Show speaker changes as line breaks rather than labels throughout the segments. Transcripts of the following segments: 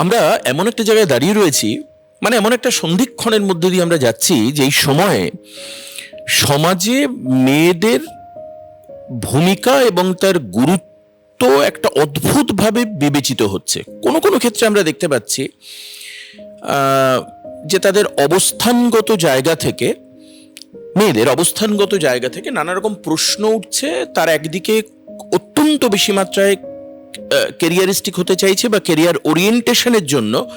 আমরা এমন একটা জায়গায় দাঁড়িয়ে রয়েছি মানে এমন একটা সন্ধিক্ষণের মধ্যে দিয়ে আমরা যাচ্ছি যে এই সময়ে সমাজে মেয়েদের ভূমিকা এবং তার গুরুত্ব একটা অদ্ভুতভাবে বিবেচিত হচ্ছে। কোনো কোনো ক্ষেত্রে আমরা দেখতে পাচ্ছি যে তাদের অবস্থানগত জায়গা থেকে, মেয়েদের অবস্থানগত জায়গা থেকে নানা রকম প্রশ্ন উঠছে, তার একদিকে অত্যন্ত বেশি মাত্রায় কেরিয়ারিস্টিক হতে চাইছে বা কেরিয়ার ওরিয়েন্টেশনের জন্য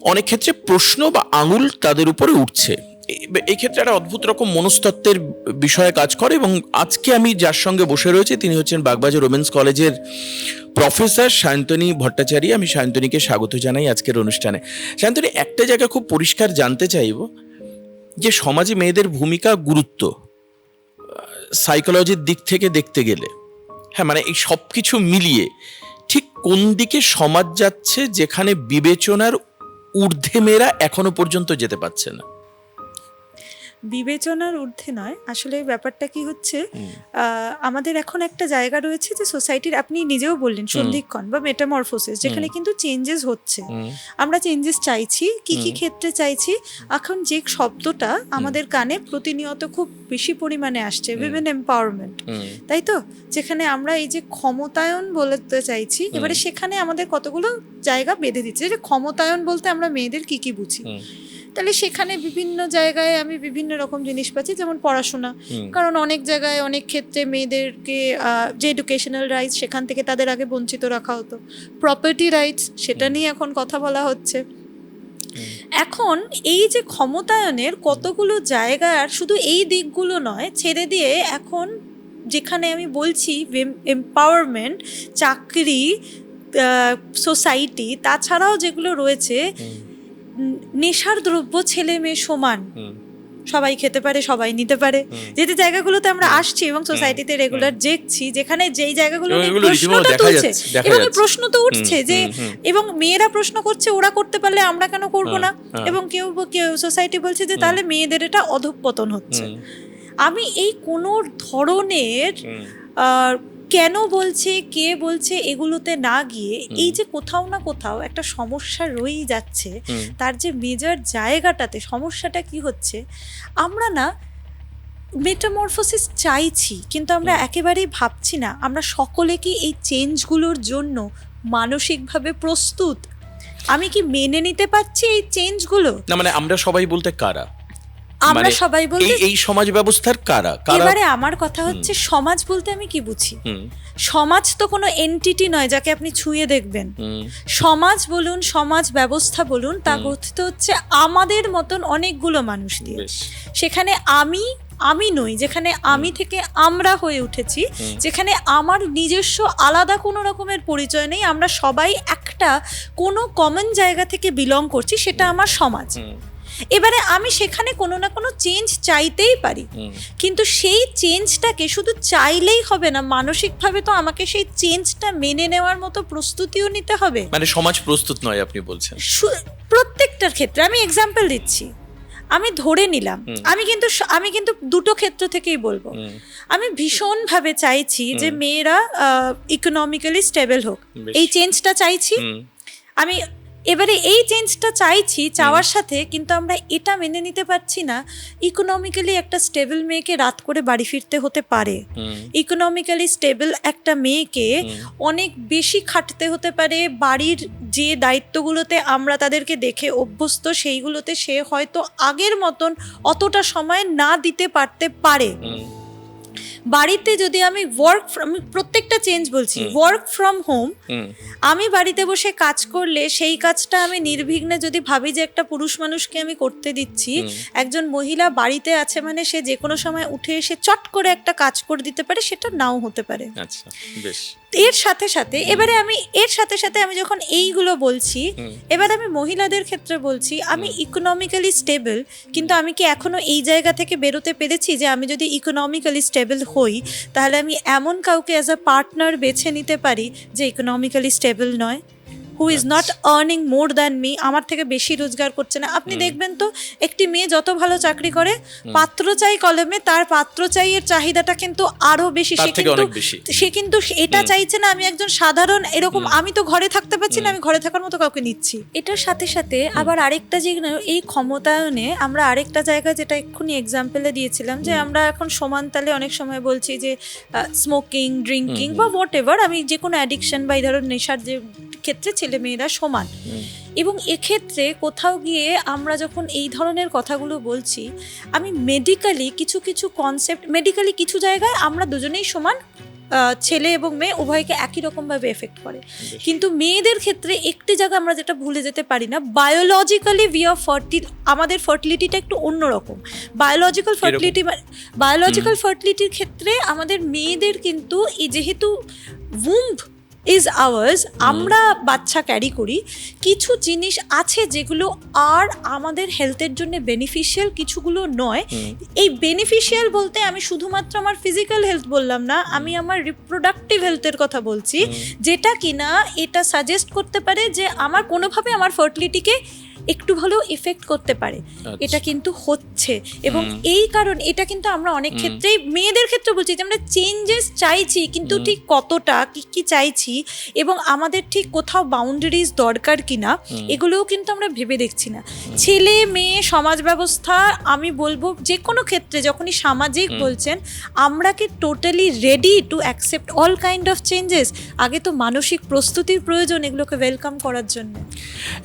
অনেক ক্ষেত্রে প্রশ্ন বা আঙুল তাদের উপরে উঠছে। এ- এই ক্ষেত্রে একটা অদ্ভুত রকম মনস্তত্ত্বের বিষয়ে কাজ করে এবং আজকে আমি যার সঙ্গে বসে রয়েছে তিনি হচ্ছেন বাগবাজার ওমেন্স কলেজের প্রফেসর সায়ন্তনী ভট্টাচার্য। আমি সায়ন্তনীকে স্বাগত জানাই আজকের অনুষ্ঠানে। সায়ন্তনী একটা জায়গা খুব পরিষ্কার জানতে চাইব যে সমাজে মেয়েদের ভূমিকা গুরুত্ব সাইকোলজির দিক থেকে দেখতে গেলে। হ্যাঁ মানে এই সব কিছু মিলিয়ে ঠিক কোন দিকে সমাজ যাচ্ছে যেখানে বিবেচনার ঊর্ধ্বে মেয়েরা এখনও পর্যন্ত যেতে পারছে না?
বিবেচনার ঊর্ধ্বে নয়। আসলে ব্যাপারটা কি হচ্ছে আহ, আমাদের এখন একটা জায়গা রয়েছে যে সোসাইটির আপনি নিজেও বললেন সন্ধিক্ষণ বা মেটামরফোসিস যেখানে কিন্তু চেঞ্জেস হচ্ছে। আমরা চেঞ্জেস চাইছি কি কি ক্ষেত্রে চাইছি এখন যে শব্দটা আমাদের কানে প্রতিনিয়ত খুব বেশি পরিমাণে আসছে উইমেন এম্পাওয়ারমেন্ট তাই তো? যেখানে আমরা এই যে ক্ষমতায়ন বলতে চাইছি এবারে সেখানে আমাদের কতগুলো জায়গা বেঁধে দিচ্ছে? যে ক্ষমতায়ন বলতে আমরা মেয়েদের কি কি বুঝি? তাহলে সেখানে বিভিন্ন জায়গায় আমি বিভিন্ন রকম জিনিস পাচ্ছি যেমন পড়াশোনা। কারণ অনেক জায়গায় অনেক ক্ষেত্রে মেয়েদেরকে যে এডুকেশনাল রাইটস সেখান থেকে তাদের আগে বঞ্চিত রাখা হতো। প্রপার্টি রাইটস সেটা নিয়ে এখন কথা বলা হচ্ছে। এখন এই যে ক্ষমতায়নের কতগুলো জায়গা আর শুধু এই দিকগুলো নয় ছেড়ে দিয়ে এখন যেখানে আমি বলছি এম্পাওয়ারমেন্ট চাকরি সোসাইটি তাছাড়াও যেগুলো রয়েছে নেশার দ্রব্য ছেলে মেয়ে সমান। সবাই খেতে পারে সবাই নিতে পারে। যে যে জায়গাগুলোতে আমরা আসছি এবং সোসাইটিতে রেগুলার দেখছি যেখানে যেই জায়গাগুলো প্রশ্নটা তুলছে এবং প্রশ্ন তো উঠছে যে। এবং মেয়েরা প্রশ্ন করছে ওরা করতে পারলে আমরা কেন করব না। এবং কেউ কেউ সোসাইটি বলছে যে তাহলে মেয়েদের এটা অধঃপতন হচ্ছে। আমি এই কোনো ধরনের কেন বলছে কে বলছে এগুলোতে না গিয়ে এই যে কোথাও না কোথাও একটা সমস্যা রয়েই যাচ্ছে তার যে মেজর জায়গাটাতে সমস্যাটা কি হচ্ছে আমরা না মেটামরফোসিস চাইছি কিন্তু আমরা একেবারেই ভাবছি না। আমরা সকলে কি এই চেঞ্জগুলোর জন্য মানসিকভাবে প্রস্তুত? আমি কি মেনে নিতে পারছি এই চেঞ্জগুলো
না মানে আমরা সবাই বলতে কারা?
আমরা
মানে
সবাই বলতে
এই সমাজ ব্যবস্থার কারা?
এবারে আমার কথা হচ্ছে সমাজ বলতে আমি কি বুঝি? সমাজ তো কোনো এন্টিটি নয় যাকে আপনি ছুঁয়ে দেখবেন। সমাজ বলুন সমাজ ব্যবস্থা বলুন তা গঠিত হচ্ছে আমাদের মতন অনেকগুলো মানুষ দিয়ে। সেখানে আমি আমি নই যেখানে আমি থেকে আমরা হয়ে উঠেছি যেখানে আমার নিজস্ব আলাদা কোনো রকমের পরিচয় নেই আমরা সবাই একটা কোনো কমন জায়গা থেকে বিলং করছি সেটা আমার সমাজ। এবারে আমি সেখানে কোনো না কোনো চেঞ্জ চাইতেই পারি। কিন্তু সেই চেঞ্জটাকে শুধু চাইলেই হবে না মানসিকভাবে তো আমাকে সেই চেঞ্জটা মেনে নেওয়ার মতো প্রস্তুতিও নিতে হবে।
মানে সমাজ প্রস্তুত নয় আপনি বলছেন।
প্রত্যেকটার ক্ষেত্রে আমি এক্সাম্পল দিচ্ছি। আমি ধরে নিলাম আমি কিন্তু আমি কিন্তু দুটো ক্ষেত্র থেকেই বলব। আমি ভীষণভাবে চাইছি যে মেয়েরা ইকোনমিক্যালি স্টেবল হোক। এই চেঞ্জটা চাইছি। আমি এবারে এই চেঞ্জটা চাইছি চাওয়ার সাথে কিন্তু আমরা এটা মেনে নিতে পারছি না। ইকোনমিক্যালি একটা স্টেবল মেয়েকে রাত করে বাড়ি ফিরতে হতে পারে। ইকোনমিক্যালি স্টেবল একটা মেয়েকে অনেক বেশি খাটতে হতে পারে। বাড়ির যে দায়িত্বগুলোতে আমরা তাদেরকে দেখে অভ্যস্ত সেইগুলোতে সে হয়তো আগের মতন অতটা সময় না দিতে পারতে পারে। বাড়িতে যদি আমি ওয়ার্ক ফ্রম প্রত্যেকটা চেঞ্জ বলছি ওয়ার্ক ফ্রম হোম। আমি বাড়িতে বসে কাজ করলে সেই কাজটা আমি নির্বিঘ্নে যদি ভাবি যে একটা পুরুষ মানুষকে আমি করতে দিচ্ছি একজন মহিলা বাড়িতে আছে মানে সে যে কোনো সময় উঠে এসে চট করে একটা কাজ করে দিতে পারে সেটা নাও হতে পারে।
আচ্ছা বেশ।
এর সাথে সাথে এবারে আমি এর সাথে সাথে আমি যখন এইগুলো বলছি এবার আমি মহিলাদের ক্ষেত্রে বলছি আমি ইকোনমিক্যালি স্টেবল কিন্তু আমি কি এখনও এই জায়গা থেকে বেরোতে পেরেছি যে আমি যদি ইকোনমিক্যালি স্টেবল হই তাহলে আমি এমন কাউকে অ্যাজ আ পার্টনার বেছে নিতে পারি যে ইকোনমিক্যালি স্টেবল নয়? Who is not earning more than me আমার থেকে বেশি রোজগার করছে না। আপনি দেখবেন তো একটি মেয়ে যত ভালো চাকরি করে পাত্র চাই কলমে তার পাত্র চাইয়ের চাহিদাটা কিন্তু আরও বেশি। সে কিন্তু সে কিন্তু এটা চাইছে না আমি একজন সাধারণ এরকম আমি তো ঘরে থাকতে পারছি না আমি ঘরে থাকার মতো কাউকে নিচ্ছি। এটার সাথে সাথে আবার আরেকটা যে এই ক্ষমতায়নে আমরা আরেকটা জায়গা যেটা এক্ষুনি এক্সাম্পলে দিয়েছিলাম যে আমরা এখন সমান তালে অনেক সময় বলছি যে স্মোকিং ড্রিঙ্কিং বা হোয়াট এভার আমি যে কোনো অ্যাডিকশন বা এই ধরনের নেশার যে ক্ষেত্রে ছেলে মেয়েরা সমান এবং এক্ষেত্রে কোথাও গিয়ে আমরা যখন এই ধরনের কথাগুলো বলছি আমি মেডিকেলি কিছু কিছু কনসেপ্ট মেডিকেলি কিছু জায়গায় আমরা দুজনেই সমান ছেলে এবং মেয়ে উভয়কে একই রকমভাবে এফেক্ট করে। কিন্তু মেয়েদের ক্ষেত্রে একটি জায়গা আমরা যেটা ভুলে যেতে পারি না বায়োলজিক্যালি উই আর ফার্টিল আমাদের ফার্টিলিটিটা একটু অন্যরকম। বায়োলজিক্যাল ফার্টিলিটি বায়োলজিক্যাল ফার্টিলিটির ক্ষেত্রে আমাদের মেয়েদের কিন্তু এই যেহেতু উম্ব ইজ আওয়ার্স আমরা বাচ্চা ক্যারি করি কিছু জিনিস আছে যেগুলো আর আমাদের হেলথের জন্য বেনিফিশিয়াল কিছুগুলো নয়। এই বেনিফিশিয়াল বলতে আমি শুধুমাত্র আমার ফিজিক্যাল হেলথ বললাম না আমি আমার রিপ্রোডাক্টিভ হেলথের কথা বলছি। যেটা কিনা এটা সাজেস্ট করতে পারে যে আমার কোনোভাবে আমার ফার্টিলিটিকে একটু হলেও এফেক্ট করতে পারে। এটা কিন্তু হচ্ছে এবং এই কারণ এটা কিন্তু আমরা অনেক ক্ষেত্রেই মেয়েদের ক্ষেত্রে বলছি যে আমরা চেঞ্জেস চাইছি কিন্তু ঠিক কতটা কি কি চাইছি এবং আমাদের ঠিক কোথাও বাউন্ডারিজ দরকার কিনা এগুলোও কিন্তু আমরা ভেবে দেখছি না। ছেলে মেয়ে সমাজ ব্যবস্থা আমি বলব যে কোনো ক্ষেত্রে যখনই সামাজিক বলছেন আমরা কি totally ready to accept all kind of changes আগে তো মানসিক প্রস্তুতির প্রয়োজন এগুলোকে ওয়েলকাম করার জন্য।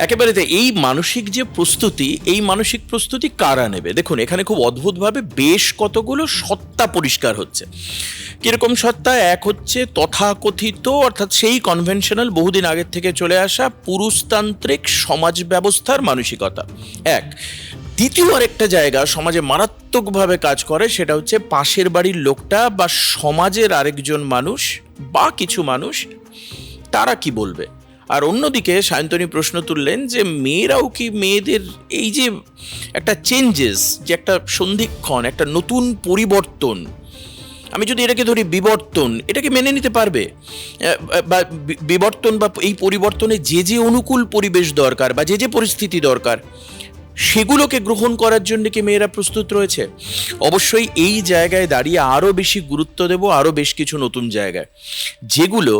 একেবারে এই মানসিক যে প্রস্তুতি, এই মানসিক প্রস্তুতি কারা নেবে? দেখুন, এখানে খুব অদ্ভুতভাবে বেশ কতগুলো সত্তা পরিষ্কার হচ্ছে। কীরকম সত্তা? এক হচ্ছে তথাকথিত, অর্থাৎ সেই কনভেনশনাল বহুদিন আগের থেকে চলে আসা পুরুষতান্ত্রিক সমাজ ব্যবস্থার মানসিকতা। এক। দ্বিতীয় আরেকটা জায়গা, সমাজে মারাত্মকভাবে কাজ করে, সেটা হচ্ছে পাশের বাড়ির লোকটা বা সমাজের আরেকজন মানুষ বা কিছু মানুষ, তারা কি বলবে? আর অন্যদিকে সায়ন্তনী প্রশ্ন তুললেন যে মেয়েরাও কি মেয়েদের এই যে একটা চেঞ্জেস যে একটা সন্ধিক্ষণ, একটা নতুন পরিবর্তন, আমি যদি এটাকে ধরি বিবর্তন এটাকে মেনে নিতে পারবে? বা বিবর্তন বা এই পরিবর্তনে যে যে অনুকূল পরিবেশ দরকার বা যে যে পরিস্থিতি দরকার, সেগুলোকে গ্রহণ করার জন্য কি মেয়েরা প্রস্তুত রয়েছে? অবশ্যই এই জায়গায় দাঁড়িয়ে আরও বেশি গুরুত্ব দেব আরও বেশ কিছু নতুন জায়গায়। যেগুলো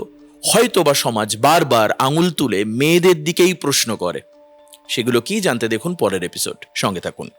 হয়তো বা সমাজ বারবার আঙুল তুলে মেয়েদের দিকেই প্রশ্ন করে। সেগুলো কি জানতে দেখুন পরের এপিসোড সঙ্গে থাকুন।